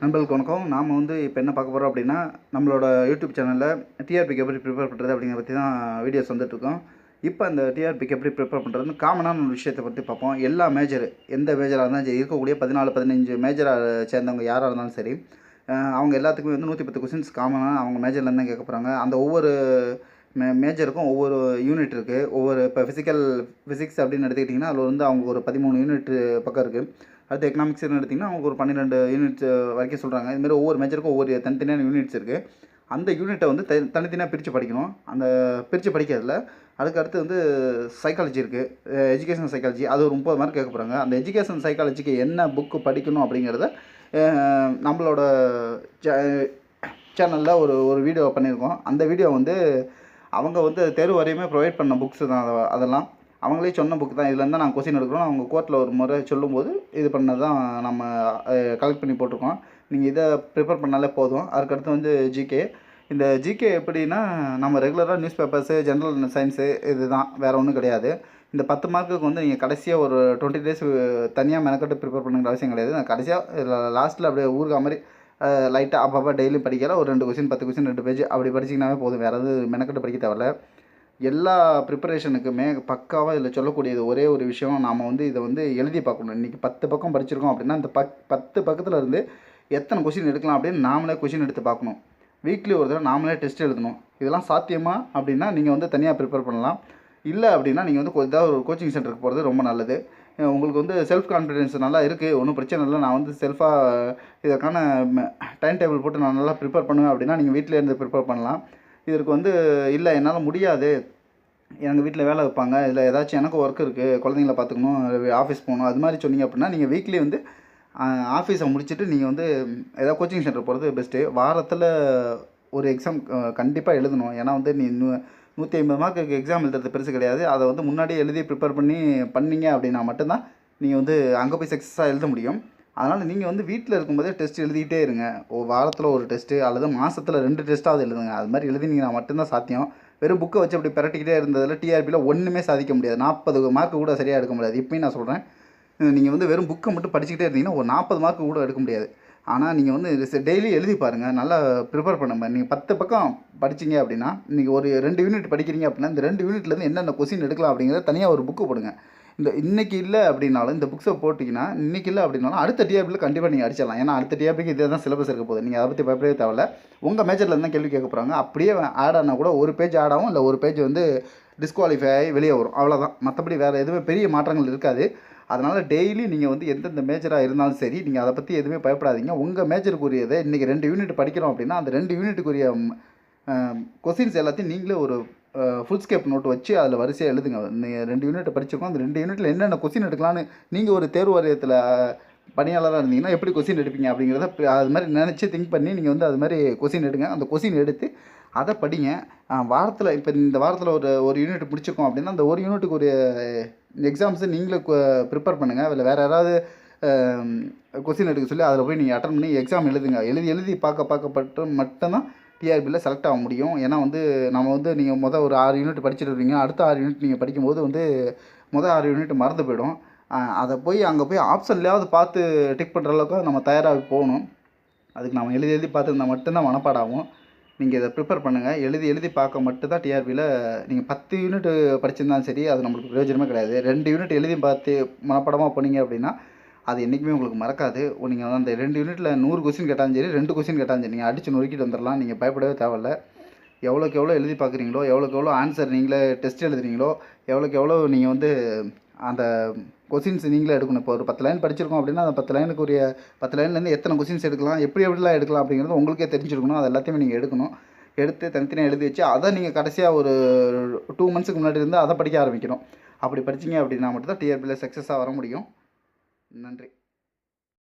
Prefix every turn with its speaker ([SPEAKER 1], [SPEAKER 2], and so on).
[SPEAKER 1] நண்பர்களுக்கு வணக்கம். நாம் வந்து இப்போ என்ன பார்க்க போகிறோம் அப்படின்னா நம்மளோட யூடியூப் சேனலில் டிஆர்பிக்கு எப்படி ப்ரிப்பேர் பண்ணுறது அப்படிங்கிற பற்றி தான் வீடியோஸ் வந்துட்டுருக்கோம் இப்போ அந்த டிஆர்பிக்கு எப்படி ப்ரிப்பேர் பண்ணுறதுன்னு காமனான ஒரு விஷயத்தை பற்றி பார்ப்போம். எல்லா மேஜர் எந்த மேஜராக இருந்தாலும் சரி இருக்கக்கூடிய பதினாலு பதினஞ்சு மேஜராக சேர்ந்தவங்க யாராக இருந்தாலும் சரி அவங்க எல்லாத்துக்குமே வந்து நூற்றி பத்து கொஸ்டின்ஸ் காமனாக அவங்க மேஜர்லேருந்து தான் கேட்க போகிறாங்க அந்த ஒவ்வொரு மே மேஜருக்கும் ஒவ்வொரு யூனிட் இருக்குது ஒவ்வொரு இப்போ ஃபிசிக்கல் ஃபிசிக்ஸ் அப்படின்னு எடுத்துக்கிட்டிங்கன்னா அதில் வந்து அவங்க ஒரு பதிமூணு யூனிட் பக்கம் இருக்குது அடுத்து எக்கனாமிக்ஸ்னு எடுத்திங்கன்னா அவங்க ஒரு பன்னிரெண்டு யூனிட்ஸ் வரைக்கும் சொல்கிறாங்க இதுமாரி ஒவ்வொரு மேஜருக்கும் ஒவ்வொரு தனித்தனியான யூனிட்ஸ் இருக்குது அந்த யூனிட்டை வந்து தனி தனித்தனியாக பிரித்து படிக்கணும். அந்த பிரித்து படிக்கிறதுல அதுக்கு அடுத்து வந்து சைக்காலஜி இருக்குது எஜுகேஷன் சைக்காலஜி அது ஒரு முப்பது மார்க் கேட்க போகிறாங்க அந்த எஜுகேஷன் சைக்காலஜிக்கு என்ன புக்கு படிக்கணும் அப்படிங்கிறத நம்மளோட நம்மளோட சேனலில் ஒரு ஒரு வீடியோ பண்ணியிருக்கோம். அந்த வீடியோ வந்து அவங்க வந்து தேர்வு வரையுமே ப்ரொவைட் பண்ண புக்ஸு தான் அதெல்லாம். அவங்களே சொன்ன புக் தான். இதுலேருந்து தான் நாங்கள் கொஸ்டின் எடுக்கிறோம். அவங்க கோர்ட்டில் ஒரு முறை சொல்லும்போது இது பண்ணது தான் நம்ம கலெக்ட் பண்ணி போட்டிருக்கோம். நீங்கள் இதை ப்ரிப்பேர் பண்ணாலே போதும். அதுக்கடுத்து வந்து ஜிகே இந்த ஜிகே எப்படின்னா நம்ம ரெகுலராக நியூஸ் பேப்பர்ஸு ஜென்ரல் சயின்ஸு இதுதான் வேறு ஒன்றும் கிடையாது. இந்த பத்து மார்க்குக்கு வந்து நீங்கள் கடைசியாக ஒரு டுவெண்ட்டி டேஸ் தனியாக மெனக்கட்டு ப்ரிப்பேர் பண்ணுங்கிற அவசியம் கிடையாது. நான் கடைசியாக லாஸ்ட்டில் அப்படியே ஊருக்கா மாதிரி லைட்டாக அப்பப்போ டெய்லியும் படிக்கலாம் ஒரு ரெண்டு கொஸ்டின் பத்து கொஸ்டின் ரெண்டு பேஜ் அப்படி படிச்சிங்கனாவே போதும். வேறு எதுவும் மெனக்கட்டு படிக்க தேவையில்ல. எல்லா ப்ரிப்பரேஷனுக்குமே பக்காவாக இதில் சொல்லக்கூடியது ஒரே ஒரு விஷயம். நாம் வந்து இதை வந்து எழுதி பார்க்கணும். இன்றைக்கி பத்து பக்கம் படிச்சிருக்கோம் அப்படின்னா அந்த பக் பத்து பக்கத்தில் இருந்து எத்தனை கொஷின் எடுக்கலாம் அப்படின்னு நாமளே கொஷின் எடுத்து பார்க்கணும். வீக்லி ஒரு தடவை நாமளே டெஸ்ட் எழுதணும். இதெல்லாம் சாத்தியமாக அப்படின்னா நீங்கள் வந்து தனியாக ப்ரிப்பேர் பண்ணலாம். இல்லை அப்படின்னா நீங்கள் வந்து ஏதாவது ஒரு கோச்சிங் சென்டருக்கு போகிறது ரொம்ப நல்லது. உங்களுக்கு வந்து செல்ஃப் கான்ஃபிடென்ஸ் நல்லா இருக்குது ஒன்றும் பிரச்சனை இல்லை. நான் வந்து செல்ஃபாக இதற்கான டைம் டேபிள் போட்டு நான் நல்லா ப்ரிப்பேர் பண்ணுவேன் அப்படின்னா நீங்கள் வீட்டிலே இருந்து ப்ரிப்பேர் பண்ணலாம். இதற்கு வந்து இல்லை என்னால் முடியாது. எங்கள் வீட்டில் வேலை வைப்பாங்க. இல்லை ஏதாச்சும் எனக்கு ஒர்க் இருக்குது குழந்தைங்கள பார்த்துக்கணும். ஆஃபீஸ் போகணும். அது மாதிரி சொன்னீங்க அப்படின்னா நீங்கள் வீக்லி வந்து ஆஃபீஸை முடிச்சுட்டு நீங்கள் வந்து ஏதாவது கோச்சிங் சென்டர் போகிறது பெஸ்ட்டு வாரத்தில் ஒரு எக்ஸாம் கண்டிப்பாக எழுதணும். ஏன்னா வந்து நீ இன்னும் நூற்றி ஐம்பது மார்க்குக்கு எக்ஸாம் எழுதுறது பெருசு கிடையாது. அதை வந்து முன்னாடியே எழுதி ப்ரிப்பேர் பண்ணி பண்ணீங்க அப்படின்னா மட்டும்தான் நீங்கள் வந்து அங்கே போய் சக்ஸஸாக எழுத முடியும். அதனால் நீங்கள் வந்து வீட்டில் இருக்கும்போதே டெஸ்ட் எழுதிக்கிட்டே இருங்க. ஒரு வாரத்தில் ஒரு டெஸ்ட்டு அல்லது மாதத்தில் ரெண்டு டெஸ்ட்டாவது எழுதுங்க. அது மாதிரி எழுதினீங்கன்னா மட்டும்தான் சாத்தியம். வெறும் புக்கை வச்சு அப்படி பிரட்டிக்கிட்டே இருந்ததில் டிஆர்பியில் ஒன்றுமே சாதிக்க முடியாது. நாற்பது மார்க் கூட சரியாக எடுக்க முடியாது. இப்பயும் நான் சொல்கிறேன் நீங்கள் வந்து வெறும் புக்கை மட்டும் படிச்சுக்கிட்டே இருந்தீங்கன்னா ஒரு நாற்பது மார்க் கூட எடுக்க முடியாது. ஆனால் நீங்கள் வந்து டெய்லி எழுதி பாருங்கள் நல்லா ப்ரிப்பேர் பண்ணுங்க நீங்கள் பத்து பக்கம் படிச்சீங்க அப்படின்னா நீங்கள் ஒரு ரெண்டு யூனிட் படிக்கிறீங்க அப்படின்னா இந்த ரெண்டு யூனிட்லேருந்து என்னென்ன கொஸ்டின் எடுக்கலாம் அப்படிங்கிறத தனியாக ஒரு புக்கு போடுங்க. இந்த இன்றைக்கி இல்லை அப்படின்னாலும் இந்த புக்ஸை போட்டிங்கன்னா இன்றைக்கி இல்லை அப்படின்னாலும் அடுத்த டிஆபியில் கண்டிப்பாக நீங்கள் அடிச்சிடலாம். ஏன்னா அடுத்த டிஆபிக்கு இதே தான் சிலபஸ் இருக்க போகுது. நீங்கள் அதை பற்றி பயப்படவே தேவையில்ல. உங்கள் மேஜரில் இருந்தால் கேள்வி கேட்க போகிறாங்க அப்படியே ஆட் ஆனால் கூட ஒரு பேஜ் ஆட் ஆகும் இல்லை ஒரு பேஜ் வந்து டிஸ்குவாலிஃபை ஆகி வெளியே வரும். அவ்வளோதான் மற்றபடி வேறு எதுவுமே பெரிய மாற்றங்கள் இருக்காது. அதனால் டெய்லி நீங்கள் வந்து எந்தெந்த மேஜராக இருந்தாலும் சரி நீங்கள் அதை பற்றி எதுவுமே பயப்படாதீங்க. உங்கள் மேஜருக்குரியதை இன்றைக்கி ரெண்டு யூனிட் படிக்கிறோம் அப்படின்னா அந்த ரெண்டு யூனிட்டுக்குரிய கொஸ்டின்ஸ் எல்லாத்தையும் நீங்களே ஒரு ஃபுல் ஸ்கேப் நோட் வச்சு அதில் வரிசையாக எழுதுங்க. நீங்கள் ரெண்டு யூனிட் படிச்சிருக்கோம். அந்த ரெண்டு யூனிட்டில் என்னென்ன கொஸ்டின் எடுக்கலான்னு நீங்கள் ஒரு தேர்வு வாரியத்தில் பணியாளராக இருந்தீங்கன்னா எப்படி கொஸ்டின் எடுப்பீங்க அப்படிங்கிறத அது மாதிரி நினச்சி திங்க் பண்ணி நீங்கள் வந்து அது மாதிரி கொஸ்டின் எடுங்க. அந்த கொஸ்டின் எடுத்து அதை படிங்க. வாரத்தில் இப்போ இந்த வாரத்தில் ஒரு ஒரு யூனிட் முடிச்சிருக்கோம் அப்படின்னா அந்த ஒரு யூனிட்டுக்கு ஒரு எக்ஸாம்ஸு நீங்களே ப்ரிப்பேர் பண்ணுங்கள் அதில் வேறு யாராவது கொஸ்டின் எடுக்க சொல்லி அதில் போய் நீங்கள் அட்டன் பண்ணி எக்ஸாம் எழுதுங்க. எழுதி எழுதி பார்க்க பார்க்கப்பட்டு மட்டும்தான் டிஆர்பியில் செலக்ட் ஆக முடியும். ஏன்னா வந்து நம்ம வந்து நீங்கள் மொதல் ஒரு ஆறு யூனிட் படிச்சுட்டு இருக்கீங்க. அடுத்த ஆறு யூனிட் நீங்கள் படிக்கும்போது வந்து மொதல் ஆறு யூனிட் மறந்து போயிடும். அதை போய் அங்கே போய் ஆப்ஷன்லையாவது பார்த்து டிக் பண்ணுற அளவுக்கு நம்ம தயாராகி போகணும். அதுக்கு நம்ம எழுதி எழுதி பார்த்துருந்தா மட்டும்தான் மனப்பாடாகும். நீங்கள் இதை ப்ரிப்பேர் பண்ணுங்கள் எழுதி எழுதி பார்க்க மட்டும்தான் டிஆர்பியில் நீங்கள் பத்து யூனிட் படிச்சிருந்தாலும் சரி அது நம்மளுக்கு பிரயோஜனமே கிடையாது. ரெண்டு யூனிட் எழுதி பார்த்து மனப்படமாக போனீங்க அப்படின்னா அது என்றைக்குமே உங்களுக்கு மறக்காது. நீங்கள் வந்து அந்த ரெண்டு யூனிட்டில் நூறு கொஸ்டின் கேட்டாலும் சரி ரெண்டு கொஸ்டின் கேட்டாலும் சரி நீங்கள் அடித்து நொறுக்கிட்டு வந்துடலாம் நீங்கள் பயப்படவே தேவையில்ல. எவ்வளோக்கு எவ்வளோ எழுதி பார்க்குறீங்களோ எவ்வளோக்கு எவ்வளோ ஆன்சர் நீங்களே டெஸ்ட் எழுதுறீங்களோ எவ்வளோக்கு எவ்வளோ நீங்கள் வந்து அந்த கொஸ்டின்ஸ் நீங்களே எடுக்கணும். இப்போ ஒரு பத்து லைன் படிச்சிருக்கோம் அப்படின்னா அந்த பத்து லைனுக்குரிய பத்து லைன்லேருந்து எத்தனை கொஸ்டின்ஸ் எடுக்கலாம் எப்படி எப்படிலாம் எடுக்கலாம் அப்படிங்கிறது உங்களுக்கே தெரிஞ்சிருக்கணும். அது எல்லாத்தையுமே நீங்கள் எடுக்கணும். எடுத்து தனித்தனியாக எழுதி வச்சு அதை நீங்கள் கடைசியாக ஒரு டூ மந்த்ஸுக்கு முன்னாடி இருந்து அதை படிக்க ஆரம்பிக்கணும். அப்படி படிச்சீங்க அப்படின்னா மட்டும்தான் டிஆர்பியில் சக்ஸஸாக வர முடியும். நன்றி.